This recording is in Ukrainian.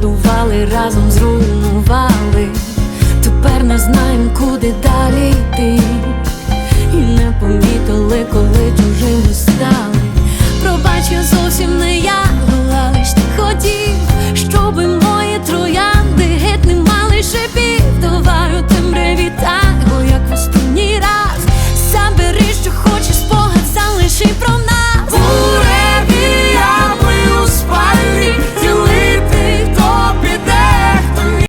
побудували, разом зруйнували. Тепер не знаємо, куди далі йти, і не помітили, коли чужими стали. Пробач, я зовсім не.